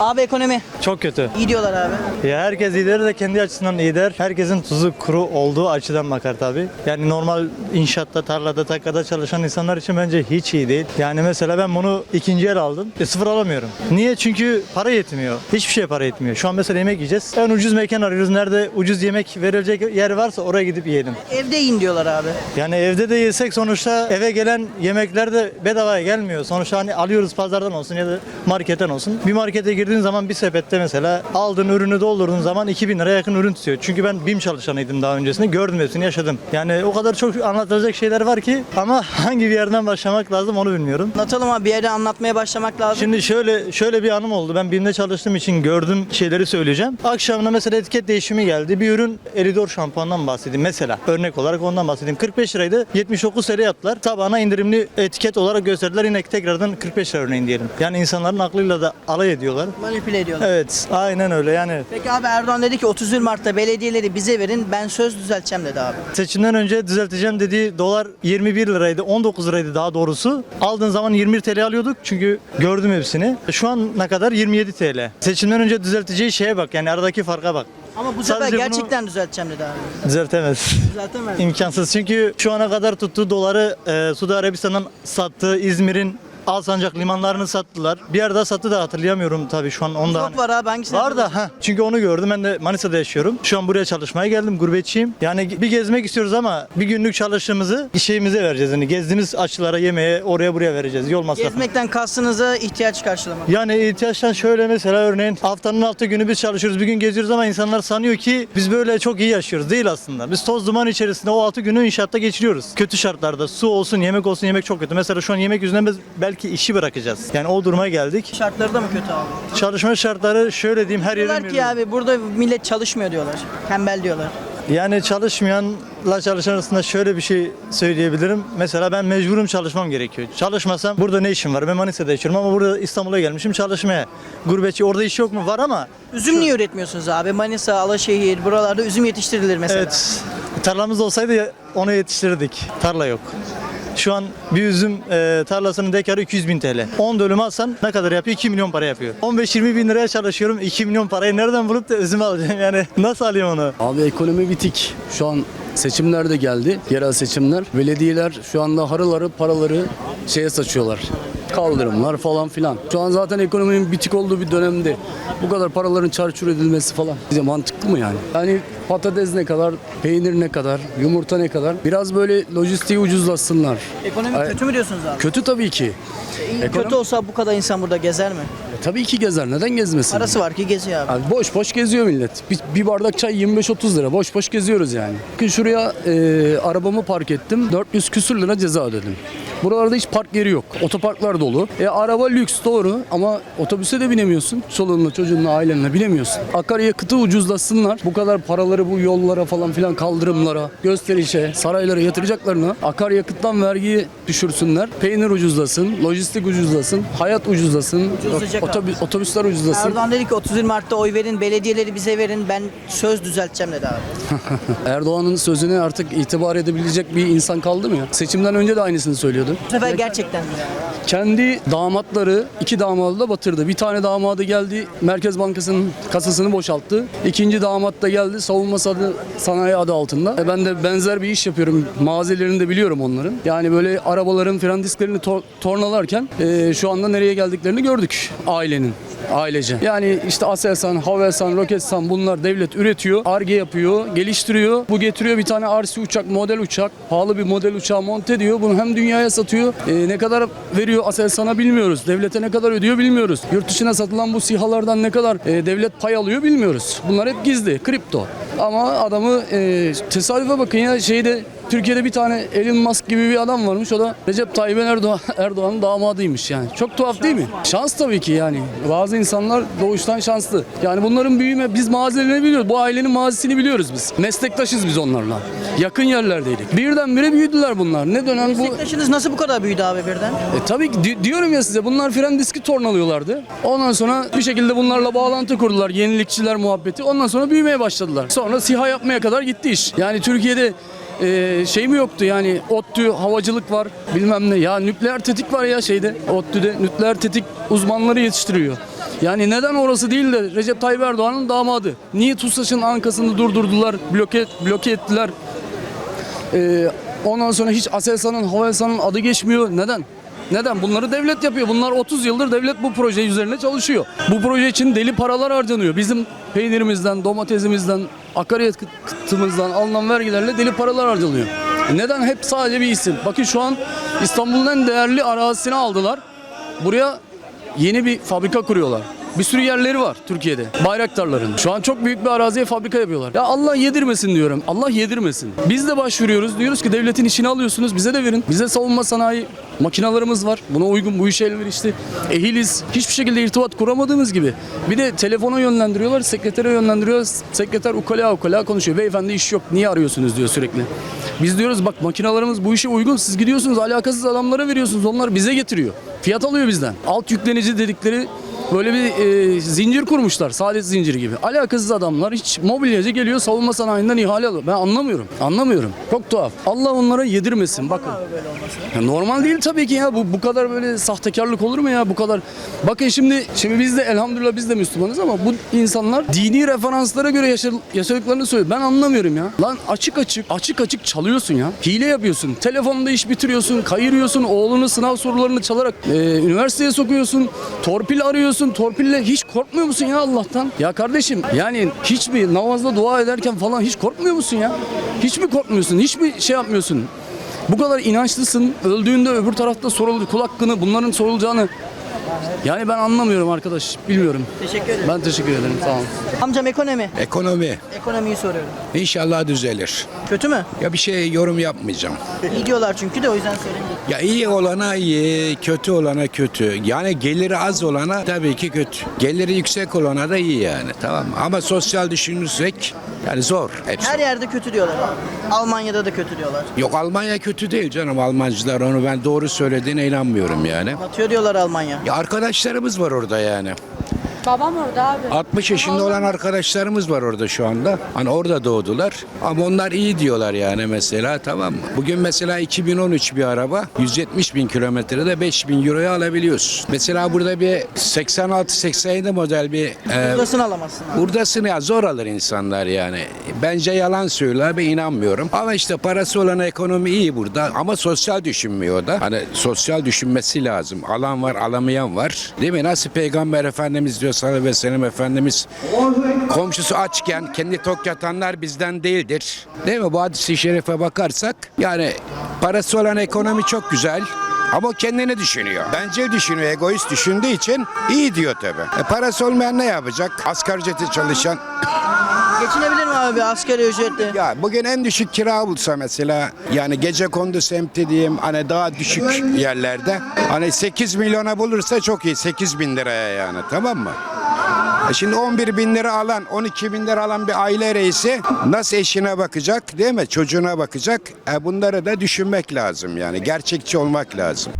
Abi ekonomi. Çok kötü. İyi diyorlar abi. Ya herkes iyi der de kendi açısından iyi der. Herkesin tuzu kuru olduğu açıdan bakar tabii. Yani normal inşaatta, tarlada, takkada çalışan insanlar için bence hiç iyi değil. Yani mesela ben bunu ikinci el aldım. E, sıfır alamıyorum. Niye? Çünkü para yetmiyor. Hiçbir şey para yetmiyor. Şu an mesela yemek yiyeceğiz. En ucuz mekan arıyoruz. Nerede ucuz yemek verilecek yer varsa oraya gidip yiyelim. Evde yiyin diyorlar abi. Yani evde de yesek sonuçta eve gelen yemekler de bedavaya gelmiyor. Sonuçta hani alıyoruz pazardan olsun ya da marketten olsun. Bir markete girdiğin zaman bir sepette mesela aldığın ürünü doldurduğun zaman 2000 liraya yakın ürün tutuyor. Çünkü ben BİM çalışanıydım daha öncesinde. Gördüm hepsini yaşadım. Yani o kadar çok anlatılacak şeyler var ki ama hangi bir yerden başlamak lazım onu bilmiyorum. Anlatalım abi bir yere anlatmaya başlamak lazım. Şimdi şöyle şöyle bir anım oldu. Ben BİM'de çalıştığım için gördüğüm şeyleri söyleyeceğim. Akşamına mesela etiket değişimi geldi. Bir ürün Elidor şampuandan bahsedeyim mesela. Örnek olarak ondan bahsedeyim. 45 liraydı. 79 TL yaptılar. Tabağına indirimli etiket olarak gösterdiler. Yine tekrardan 45 lira örneğin diyelim. Yani insanların aklıyla da alay ediyorlar. Manipüle ediyorlar. Evet, aynen öyle. Yani Peki abi Erdoğan dedi ki 31 Mart'ta belediyeleri bize verin ben söz düzelteceğim dedi abi. seçimden önce düzelteceğim dediği dolar 21 liraydı, 19 liraydı daha doğrusu. Aldığın zaman 21 TL alıyorduk çünkü gördüm hepsini. Şu an ne kadar? 27 TL. Seçimden önce düzelteceği şeye bak yani aradaki farka bak. Ama bu sefer Sadece bunu- gerçekten düzelteceğim dedi abi. Düzeltemez. Düzeltemez. İmkansız çünkü şu ana kadar tuttuğu doları e, Suudi Arabistan'dan sattığı İzmir'in Alsancak limanlarını sattılar. Bir yerde sattı da hatırlayamıyorum tabii şu an onda. Çok var abi hangisini Var da ha çünkü onu gördüm. Ben de Manisa'da yaşıyorum. Şu an buraya çalışmaya geldim. Gurbetçiyim. Yani bir gezmek istiyoruz ama bir günlük çalıştığımızı işimize vereceğiz. Yani gezdiğimiz açılara, yemeğe, oraya buraya vereceğiz. Yol masrafı. Gezmekten kastınıza ihtiyaç karşılamak. Yani ihtiyaçtan şöyle mesela örneğin haftanın altı günü biz çalışıyoruz. Bir gün geziyoruz ama insanlar sanıyor ki biz böyle çok iyi yaşıyoruz. Değil aslında. Biz toz duman içerisinde o altı günü inşaatta geçiriyoruz. Kötü şartlarda. Su olsun, yemek olsun. Yemek çok kötü. Mesela şu an yemek yüzünden biz belki işi bırakacağız. Yani o duruma geldik. Şartları da mı kötü abi? Çalışma şartları şöyle diyeyim her yerin Diyorlar ki abi burada millet çalışmıyor diyorlar. Tembel diyorlar. Yani çalışmayanla çalışan arasında şöyle bir şey söyleyebilirim. Mesela ben mecburum çalışmam gerekiyor. Çalışmasam burada ne işim var? Ben Manisa'da yaşıyorum ama burada İstanbul'a gelmişim çalışmaya. Gurbetçi orada iş yok mu? Var ama Üzüm niye üretmiyorsunuz abi? Manisa, Alaşehir buralarda üzüm yetiştirilir mesela. evet tarlamız olsaydı onu yetiştirirdik. Tarla yok. Şu an bir üzüm e, tarlasının dekarı 200 bin TL. 10 dönüm alsan ne kadar yapıyor? 2 milyon para yapıyor. 15-20 bin liraya çalışıyorum. 2 milyon parayı nereden bulup da üzüm alacağım yani? Nasıl alayım onu? Abi ekonomi bitik. Şu an seçimler de geldi. Yerel seçimler. Belediyeler şu anda harıl harıl paraları şeye saçıyorlar. Kaldırımlar falan filan. Şu an zaten ekonominin bitik olduğu bir dönemde bu kadar paraların çarçur edilmesi falan. Bize mantıklı mı yani? Yani patates ne kadar, peynir ne kadar, yumurta ne kadar? Biraz böyle lojistiği ucuzlatsınlar. Ekonomi Ay- kötü mü diyorsunuz abi? Kötü tabii ki. İyi, ekonomi- Kötü olsa bu kadar insan burada gezer mi? Tabii ki gezer. Neden gezmesin? Parası var ki geziyor abi. Abi boş boş geziyor millet. Bir, bir bardak çay 25-30 lira. Boş boş geziyoruz yani. Bugün şuraya e, arabamı park ettim. 400 küsür lira ceza ödedim. Buralarda hiç park yeri yok. Otoparklar dolu. E araba lüks doğru ama otobüse de binemiyorsun. Çoluğunla çocuğunla ailenle binemiyorsun. Akaryakıtı ucuzlasınlar. Bu kadar paraları bu yollara falan filan kaldırımlara, gösterişe, saraylara yatıracaklarına akaryakıttan vergiyi düşürsünler. Peynir ucuzlasın, lojistik ucuzlasın, hayat ucuzlasın, Ucuzlayacak. Otobüs, otobüsler ucuzlasın. Erdoğan dedi ki 31 Mart'ta oy verin, belediyeleri bize verin, ben söz düzelteceğim dedi abi. Erdoğan'ın sözüne artık itibar edebilecek bir insan kaldı mı ya? Seçimden önce de aynısını söylüyordu. Bu sefer gerçekten mi? Kendi damatları iki damadı da batırdı. Bir tane damadı geldi Merkez Bankası'nın kasasını boşalttı. İkinci damat da geldi savunma sanayi adı altında. E ben de benzer bir iş yapıyorum. Mağazelerini de biliyorum onların. Yani böyle arabaların fren disklerini tor- tornalarken e, şu anda nereye geldiklerini gördük ailenin ailece. Yani işte Aselsan, Havelsan, Roketsan bunlar devlet üretiyor, arge yapıyor, geliştiriyor. Bu getiriyor bir tane RC uçak, model uçak, pahalı bir model uçağı monte ediyor. Bunu hem dünyaya satıyor. E, ne kadar veriyor Aselsan'a bilmiyoruz. Devlete ne kadar ödüyor bilmiyoruz. Yurt dışına satılan bu SİHA'lardan ne kadar e, devlet pay alıyor bilmiyoruz. Bunlar hep gizli, kripto. Ama adamı e, tesadüfe bakın ya şeyde Türkiye'de bir tane Elon Musk gibi bir adam varmış. O da Recep Tayyip Erdoğan, Erdoğan'ın damadıymış yani. Çok tuhaf değil mi? Şans tabii ki yani. Bazı insanlar doğuştan şanslı. Yani bunların büyüme biz mazelerini biliyoruz. Bu ailenin mazisini biliyoruz biz. Meslektaşız biz onlarla. Yakın yerlerdeydik. Birdenbire büyüdüler bunlar. Ne dönem bu? Meslektaşınız nasıl bu kadar büyüdü abi birden? E, tabii ki di- diyorum ya size bunlar fren diski tornalıyorlardı. Ondan sonra bir şekilde bunlarla bağlantı kurdular. Yenilikçiler muhabbeti. Ondan sonra büyümeye başladılar. Sonra SİHA yapmaya kadar gitti iş. Yani Türkiye'de e, şey mi yoktu yani ODTÜ havacılık var bilmem ne ya nükleer tetik var ya şeyde ODTÜ'de nükleer tetik uzmanları yetiştiriyor. Yani neden orası değil de Recep Tayyip Erdoğan'ın damadı? Niye TUSAŞ'ın ankasını durdurdular, bloke, bloke ettiler? Ee, ondan sonra hiç Aselsan'ın, Havelsan'ın adı geçmiyor. Neden? Neden? Bunları devlet yapıyor. Bunlar 30 yıldır devlet bu proje üzerine çalışıyor. Bu proje için deli paralar harcanıyor. Bizim peynirimizden, domatesimizden, akaryakıtımızdan alınan vergilerle deli paralar harcanıyor. Neden? Hep sadece bir isim. Bakın şu an İstanbul'un en değerli arazisini aldılar. Buraya yeni bir fabrika kuruyorlar. Bir sürü yerleri var Türkiye'de. Bayraktarların. Şu an çok büyük bir araziye fabrika yapıyorlar. Ya Allah yedirmesin diyorum. Allah yedirmesin. Biz de başvuruyoruz. Diyoruz ki devletin işini alıyorsunuz. Bize de verin. Bize savunma sanayi makinalarımız var. Buna uygun bu işe elverişli. Ehiliz. Hiçbir şekilde irtibat kuramadığımız gibi. Bir de telefona yönlendiriyorlar. Sekretere yönlendiriyor. Sekreter ukala ukala konuşuyor. Beyefendi iş yok. Niye arıyorsunuz diyor sürekli. Biz diyoruz bak makinalarımız bu işe uygun. Siz gidiyorsunuz alakasız adamlara veriyorsunuz. Onlar bize getiriyor. Fiyat alıyor bizden. Alt yüklenici dedikleri Böyle bir e, zincir kurmuşlar. Saadet zinciri gibi. Alakasız adamlar hiç mobilyacı geliyor savunma sanayinden ihale alıyor. Ben anlamıyorum. Anlamıyorum. Çok tuhaf. Allah onlara yedirmesin. Bakın. Ya normal değil tabii ki ya. Bu bu kadar böyle sahtekarlık olur mu ya? Bu kadar. Bakın şimdi şimdi biz de elhamdülillah biz de Müslümanız ama bu insanlar dini referanslara göre yaşa- yaşadıklarını söylüyor. Ben anlamıyorum ya. Lan açık açık açık açık çalıyorsun ya. Hile yapıyorsun. Telefonda iş bitiriyorsun. Kayırıyorsun. Oğlunu sınav sorularını çalarak e, üniversiteye sokuyorsun. Torpil arıyorsun. Torpille hiç korkmuyor musun ya Allah'tan? Ya kardeşim yani hiç mi namazda dua ederken falan hiç korkmuyor musun ya? Hiç mi korkmuyorsun? Hiç mi şey yapmıyorsun? Bu kadar inançlısın. Öldüğünde öbür tarafta sorulur kul hakkını bunların sorulacağını. Yani ben anlamıyorum arkadaş. Bilmiyorum. Teşekkür ederim. Ben teşekkür ederim. Sağ olun. Amcam ekonomi. Ekonomi Ekonomiyi soruyorum. inşallah düzelir. Kötü mü? Ya bir şey yorum yapmayacağım. İyi diyorlar çünkü de o yüzden söyleyeyim. Ya iyi olana iyi, kötü olana kötü. Yani geliri az olana tabii ki kötü. Geliri yüksek olana da iyi yani tamam mı? Ama sosyal düşünürsek yani zor hepsi. Her yerde kötü diyorlar. Almanya'da da kötü diyorlar. Yok Almanya kötü değil canım Almancılar onu ben doğru söylediğine inanmıyorum yani. Batıyor diyorlar Almanya. Ya arkadaşlarımız var orada yani. Babam orada abi. 60 yaşında olan arkadaşlarımız var orada şu anda. Hani orada doğdular. Ama onlar iyi diyorlar yani mesela tamam mı? Bugün mesela 2013 bir araba 170 bin kilometrede 5 bin euroya alabiliyorsun. Mesela burada bir 86-87 model bir e, Burasını alamazsın. abi. Buradasın ya zor alır insanlar yani. Bence yalan söylüyor ben inanmıyorum. Ama işte parası olan ekonomi iyi burada ama sosyal düşünmüyor da. Hani sosyal düşünmesi lazım. Alan var alamayan var. Değil mi? Nasıl Peygamber Efendimiz diyor sallallahu ve sellem Efendimiz komşusu açken kendi tok yatanlar bizden değildir. Değil mi? Bu hadisi şerife bakarsak yani parası olan ekonomi çok güzel. Ama kendini düşünüyor. Bence düşünüyor. Egoist düşündüğü için iyi diyor tabii. E parası olmayan ne yapacak? Asgari ücreti çalışan. Geçinebilir mi abi asgari ücretle? Ya bugün en düşük kira bulsa mesela yani gece kondu semti diyeyim hani daha düşük yerlerde hani 8 milyona bulursa çok iyi 8 bin liraya yani tamam mı? E Şimdi 11 bin lira alan 12 bin lira alan bir aile reisi nasıl eşine bakacak değil mi çocuğuna bakacak e bunları da düşünmek lazım yani gerçekçi olmak lazım.